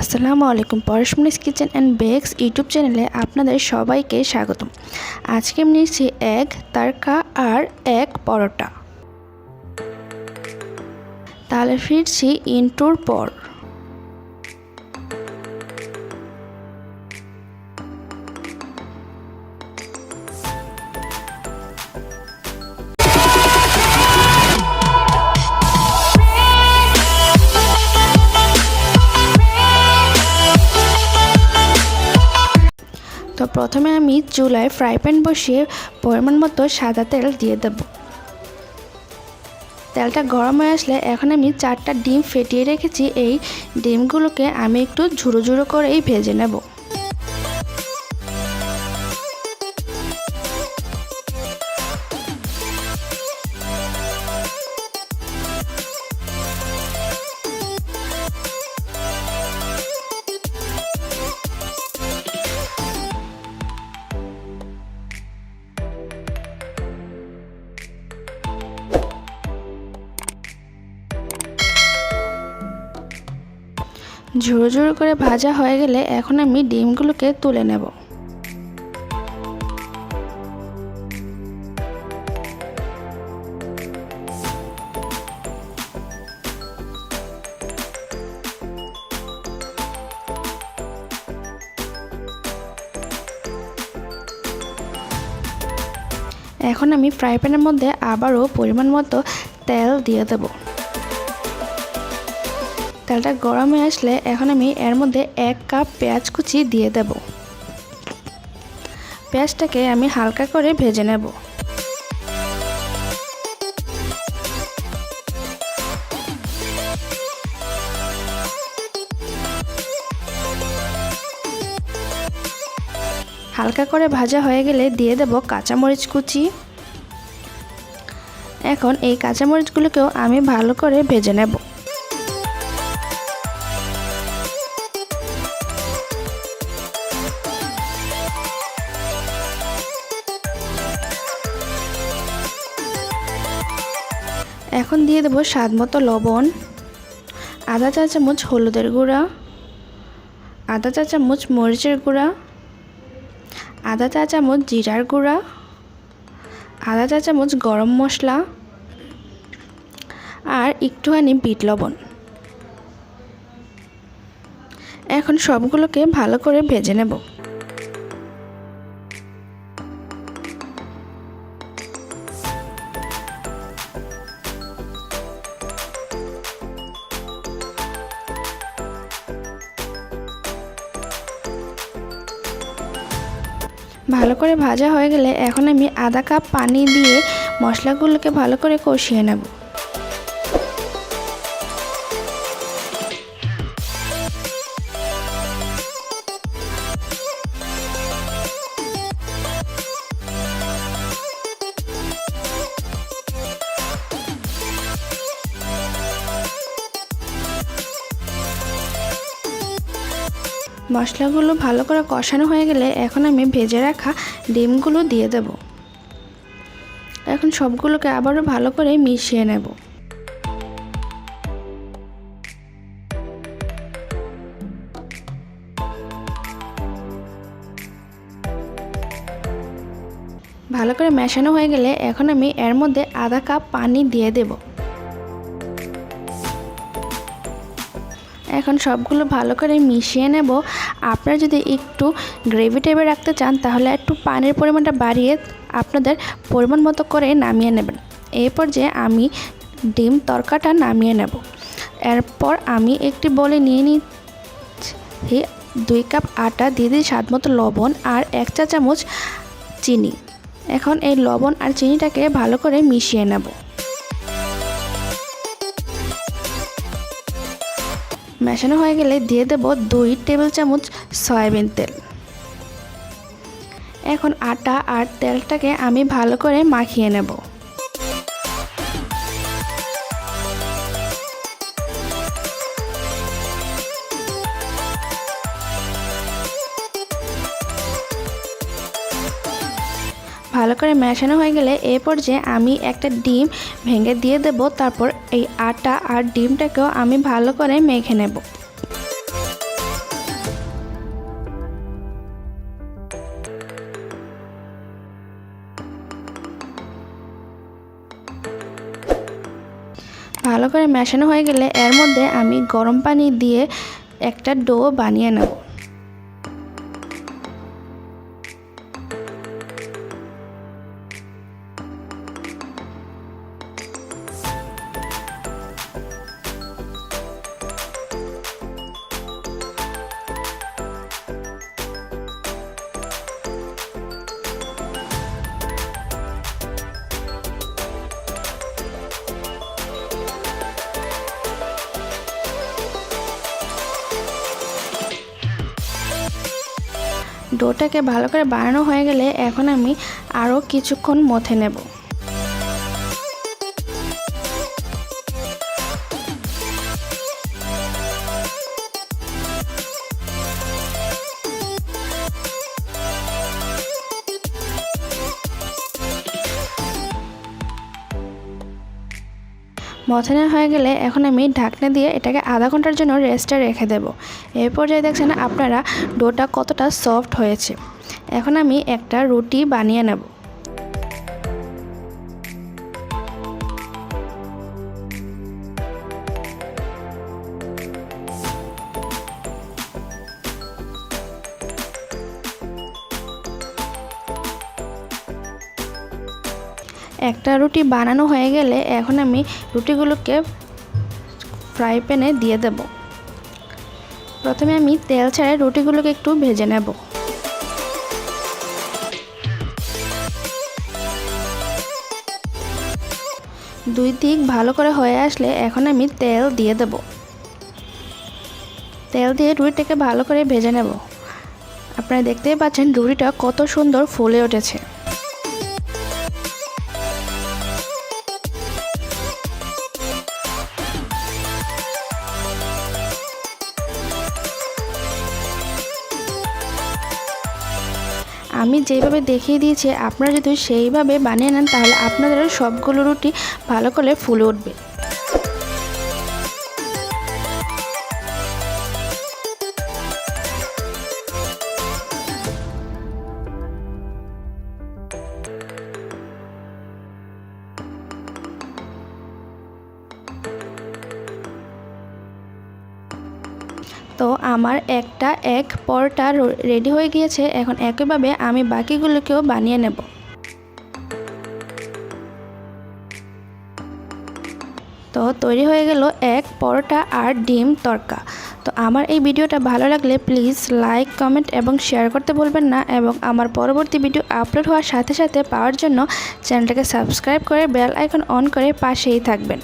আসসালামু আলাইকুম Parashmoni's kitchen and bags YouTube চ্যানেলে আপনাদের সবাইকে স্বাগতম। আজকে আমি নিচ্ছি এক তারকা আর এক পরোটা। তাহলে ফিরছি ইন্টুর পর। প্রথমে আমি চুলায় ফ্রাই প্যান বসিয়ে পরিমাণ মতো সাদা তেল দিয়ে দেব। তেলটা গরম হয়ে আসলে এখন আমি চারটা ডিম ফেটিয়ে রেখেছি। এই ডিমগুলোকে আমি একটু ঝুড়ো ঝুড়ো করেই ভেজে নেব। ঝুড়ো ঝুড়ো করে ভাজা হয়ে গেলে এখন আমি ডিমগুলোকে তুলে নেব। এখন আমি ফ্রাই প্যানের মধ্যে আবারও পরিমাণ মতো তেল দিয়ে দেবো। তেলটা গরম হয়ে আসলে এখন আমি এর মধ্যে এক কাপ পেঁয়াজ কুচি দিয়ে দেব। পেঁয়াজটাকে আমি হালকা করে ভেজে নেব। হালকা করে ভাজা হয়ে গেলে দিয়ে দেব কাঁচামরিচ কুচি। এখন এই কাঁচামরিচগুলোকেও আমি ভালো করে ভেজে নেব। এখন দিয়ে দেবো স্বাদ মতো লবণ আধা চা চামচ হলুদের গুঁড়া আধা চা চামচ মরিচের গুঁড়া আধা চা চামচ জিরার গুঁড়া আধা চা চামচ গরম মশলা আর একটুখানি বিট লবণ। এখন সবগুলোকে ভালো করে ভেজে নেব। ভালো করে ভাজা হয়ে গেলে এখন আমি আধা কাপ পানি দিয়ে মশলাগুলোকে ভালো করে কষিয়ে নেব। মশলাগুলো ভালো করে কষানো হয়ে গেলে এখন আমি ভেজে রাখা ডিমগুলো দিয়ে দেব। এখন সবগুলোকে আবারও ভালো করে মিশিয়ে নেব। ভালো করে মেশানো হয়ে গেলে এখন আমি এর মধ্যে আধা কাপ পানি দিয়ে দেবো। এখন সবগুলো ভালো করে মিশিয়ে নেব। আপনারা যদি একটু গ্রেভি টাইপের রাখতে চান, তাহলে একটু পানির পরিমাণটা বাড়িয়ে আপনাদের পরিমাণ মতো করে নামিয়ে নেবেন। এই পর্যায়ে আমি ডিম তরকাটা নামিয়ে নেব। এরপর আমি একটি বলে নিয়ে নিচ্ছি দুই কাপ আটা, দিয়ে দিই স্বাদ মতো লবণ আর এক চা চামচ চিনি। এখন এই লবণ আর চিনিটাকে ভালো করে মিশিয়ে নেব। মেশানো হয়ে গেলে দিয়ে দেব দুই টেবিল চামচ সয়াবিন তেল। এখন আটা আর তেলটাকে আমি ভালো করে মাখিয়ে নেব। ভালো করে মেশানো হয়ে গেলে এ যে আমি একটা ডিম ভেঙে দিয়ে দেব, তারপর এই আটা আর ডিমটাকেও আমি ভালো করে মেখে নেব। ভালো করে মেশানো হয়ে গেলে এর মধ্যে আমি গরম পানি দিয়ে একটা ডো বানিয়ে নেব। ডোটাকে ভালো করে বানানো হয়ে গেলে এখন আমি আরও কিছুক্ষণ মথে নেব। মথানা হয়ে গেলে এখন আমি ঢাকনা দিয়ে এটাকে আধা ঘণ্টার জন্য রেস্টে রেখে দেব। এই পর্যায়ে দেখছেন আপনারা ডোটা কতটা সফট হয়েছে। এখন আমি একটা রুটি বানিয়ে নেব। একটা রুটি বানানো হয়ে গেলে এখন আমি রুটিগুলোকে ফ্রাই প্যানে দিয়ে দেব। প্রথমে আমি তেল ছাড়া রুটিগুলোকে একটু ভেজে নেব। দুই দিক ভালো করে হয়ে আসলে এখন আমি তেল দিয়ে দেব। তেল দিয়ে রুটিটাকে ভালো করে ভেজে নেব। আপনারা দেখতেই পাচ্ছেন রুটিটা কত সুন্দর ফুলে উঠেছে। আমি যেভাবে দেখিয়ে দিয়েছি, আপনারা যদি সেইভাবে বানিয়ে নেন, তাহলে আপনাদের সবগুলো রুটি ভালো করে ফুলে উঠবে। আমার একটা এক পরটা রেডি হয়ে গিয়েছে, এখন একইভাবে আমি বাকিগুলোকেও বানিয়ে নেব। তো তৈরি হয়ে গেল এক পরোটা আর ডিম তরকা। তো আমার এই ভিডিওটা ভালো লাগলে প্লিজ লাইক, কমেন্ট এবং শেয়ার করতে বলবেন না এবং আমার পরবর্তী ভিডিও আপলোড হওয়ার সাথে সাথে পাওয়ার জন্য চ্যানেলটাকে সাবস্ক্রাইব করে বেল আইকন অন করে পাশেই থাকবেন।